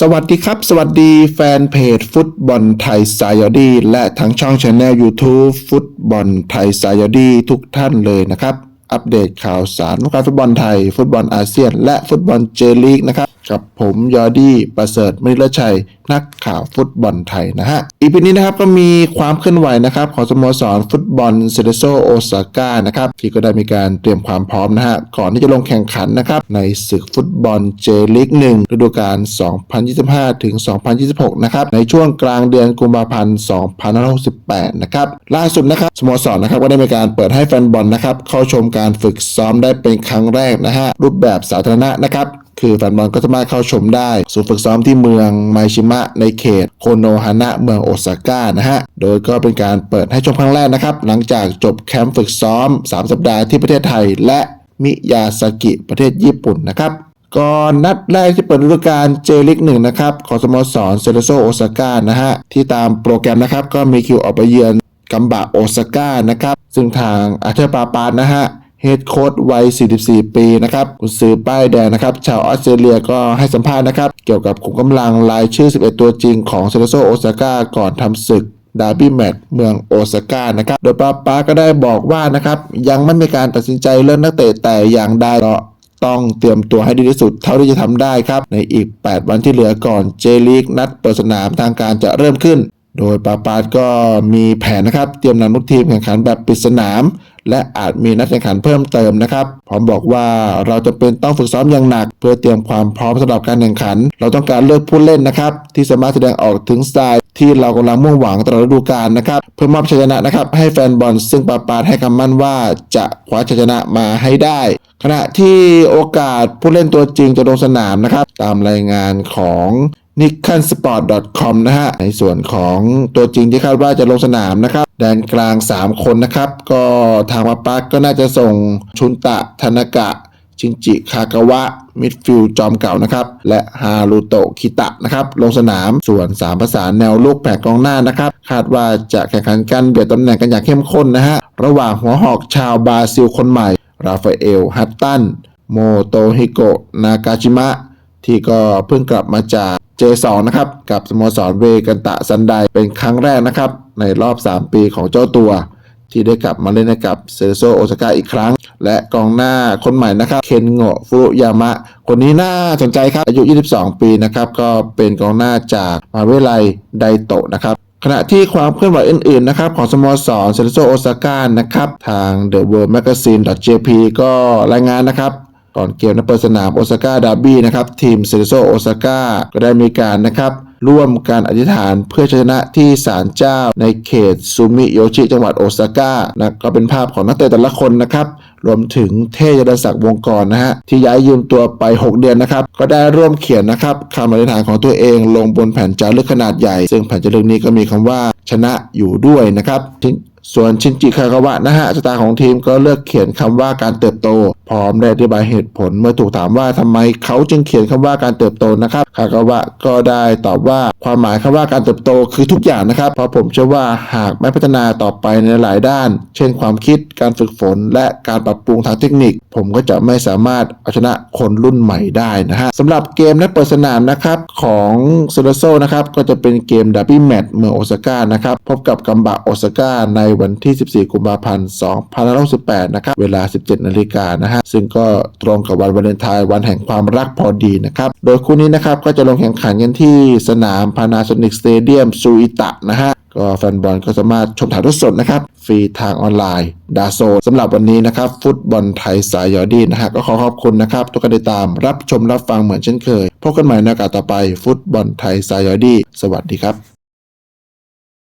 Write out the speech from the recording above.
สวัสดีครับ สวัสดีแฟนเพจฟุตบอลไทยสายอดีและทั้งช่องชาแนล YouTube ฟุตบอลไทยสายอดีทุกท่านเลยนะครับ อัปเดตข่าวสารวงการฟุตบอลไทย ฟุตบอลอาเซียน และฟุตบอลเจลีกนะครับ กับผมยอดี้ประเสริฐมณิรชัย นักข่าวฟุตบอลไทยนะฮะ อีพีนี้นะครับก็มีความเคลื่อนไหวนะครับของสโมสรฟุตบอลเซเดโซโอซาก้านะครับที่ก็ได้มีการเตรียมความพร้อมนะฮะก่อนที่จะลงแข่งขันนะครับในศึกฟุตบอลเจลีก1ฤดูกาล 2025 ถึง 2026 นะครับในช่วงกลางเดือนกุมภาพันธ์ 2568 นะครับล่าสุดนะครับสโมสรนะครับก็ได้มีการเปิดให้แฟนบอลนะครับเข้าชมการฝึกซ้อมได้เป็นครั้งแรกนะฮะรูปแบบสาธารณะนะครับคือแฟนบอลก็สามารถเข้าชมได้ศูนย์ฝึกซ้อมที่เมืองไมชิมะในเขตโคโนฮานะเมืองโอซาก้านะฮะ โดยก็เป็นการเปิดให้ชมครั้งแรกนะครับ หลังจากจบแคมป์ฝึกซ้อม 3 สัปดาห์ที่ประเทศไทย และมิยาซากิประเทศญี่ปุ่นนะครับก่อนนัดแรกที่เปิดฤดูกาลเจลิกหนึ่งนะครับของสโมสรเซเลโซโอซาก้านะฮะ ที่ตามโปรแกรมนะครับ ก็มีคิวออกไปเยือนกัมบะโอซาก้านะครับ ซึ่งทางอาเทอร์ปาปานะฮะ เฮดโค้ดวัย 44 ปีนะครับกุนซือป้ายแดงนะครับ ชาวออสเตรเลียก็ให้สัมภาษณ์นะครับ เกี่ยวกับขุมกำลังรายชื่อ 11 ตัวจริงของเซเลโซโอซาก้าก่อนทำศึกดาร์บี้แมตช์เมืองโอซาก้านะครับ โดยป้าป้าก็ได้บอกว่านะครับ ยังไม่มีการตัดสินใจเรื่องนักเตะแต่อย่างใดก็ต้องเตรียมตัวให้ดีที่สุดเท่าที่จะทำได้ครับ ในอีก 8 วันที่เหลือก่อนเจลีกนัดเปิดสนามทางการจะเริ่มขึ้น โดยปาปาดก็มีแผนนะครับเตรียมนำลูกทีมแข่งขันแบบปิดสนาม และอาจมีนัดแข่งขันเพิ่มเติมนะครับพร้อมบอกว่าเราจะเป็นต้องฝึกซ้อมอย่างหนัก เพื่อเตรียมความพร้อมสำหรับการแข่งขัน เราต้องการเลือกผู้เล่นนะครับ ที่สามารถแสดงออกถึงสไตล์ที่เรากำลังมุ่งหวังตลอดฤดูกาลนะครับ เพื่อมอบชัยชนะนะครับให้แฟนบอลซึ่งปาปาดให้คำมั่นว่าจะคว้าชัยชนะมาให้ได้ขณะที่โอกาสผู้เล่นตัวจริงจะลงสนามนะครับ ตามรายงานของ n i k a n s p o r t c o m นะฮะ ในส่วนของตัวจริงที่คาดว่าจะลงสนามนะครับ แดนกลาง 3 คนนะครับ ก็ทางมาปักก็น่าจะส่งชุนตะธนกะ ชินจิ คากาวะ มิดฟิลด์จอมเก่านะครับ และฮารุโตะคิตะนะครับ ลงสนามส่วน 3 ประสานแนวลูกแผงกองหน้านะครับ คาดว่าจะแข่งขันกันเบียดตำแหน่งกันอย่างเข้มข้นนะฮะ ระหว่างหัวหอกชาวบราซิลคนใหม่ ราฟาเอล ฮัตตัน โมโตฮิโกะ นากาชิมะ ที่ก็เพิ่งกลับมาจาก J2 นะครับกับสโมสรเวกันตะซันไดเป็นครั้งแรกนะครับ ในรอบ 3 ปีของเจ้าตัว ที่ได้กลับมาเล่นให้กับเซโซโอซาก้าอีกครั้ง และกองหน้าคนใหม่นะครับเคนโงะฟุรุยามะ คนนี้น่าสนใจครับ อายุ 22 ปีนะครับก็เป็นกองหน้าจากมหาวิทยาลัยไดโตะนะครับขณะที่ความเคลื่อนไหวอื่นๆนะครับของสโมสรเซนโซโอซาก้านะครับ ทาง The World Magazine JP ก็รายงานนะครับ ก่อนเกมนัดเปิดสนามโอซาก้าดาร์บี้นะครับทีมเซริโซโอซาก้าก็ได้มีการนะครับร่วมการอธิษฐานเพื่อชนะที่ศาลเจ้าในเขตซูมิโยชิจังหวัดโอซาก้านะก็เป็นภาพของนักเตะแต่ละคนนะครับรวมถึงเทยดศักดิ์วงกรนะฮะที่ย้ายยืมตัวไป 6 เดือนนะครับ ก็ได้ร่วมเขียนนะครับคำอธิษฐานของตัวเองลงบนแผ่นจารึกขนาดใหญ่ ซึ่งแผ่นจารึกนี้ก็มีคำว่าชนะอยู่ด้วยนะครับ ส่วนชินจิคากาวะนะฮะสตาร์ของทีมก็เลือกเขียนคำว่าการเติบโต พร้อมได้อธิบายเหตุผลเมื่อถูกถามว่าทำไมเขาจึงเขียนคำว่าการเติบโตนะครับคากาวะก็ได้ตอบว่าความหมายคำว่าการเติบโตคือทุกอย่างนะครับ เพราะผมเชื่อว่าหากไม่พัฒนาต่อไปในหลายด้าน เช่นความคิดการฝึกฝน และการปรับปรุงทางเทคนิค ผมก็จะไม่สามารถเอาชนะคนรุ่นใหม่ได้นะฮะสำหรับเกมนัดเปิดสนามนะครับของโซโลโซนะครับก็จะเป็นเกมดับบี้แมตช์เมืองโอซาก้านะครับพบกับกัมบะโอซาก้าในวันที่ 14 กุมภาพันธ์2568นะครับ เวลา 17 นาฬิกานะฮะ ซึ่งก็ตรงกับวันวาเลนไทน์วันแห่งความรักพอดีนะครับ โดยคู่นี้นะครับก็จะลงแข่งขันกันที่สนามพานาโซนิกสเตเดียมซูอิตะนะฮะก็แฟนบอลก็สามารถชมถ่ายทอดสดนะครับ ฟรีทางออนไลน์ ดาโซสำหรับวันนี้นะครับ ฟุตบอลไทยสายยอดีนะฮะก็ขอขอบคุณนะครับ ทุกการติดตามรับชมรับฟังเหมือนเช่นเคย พบกันใหม่ในโอกาสต่อไปฟุตบอลไทยสายยอดี สวัสดีครับ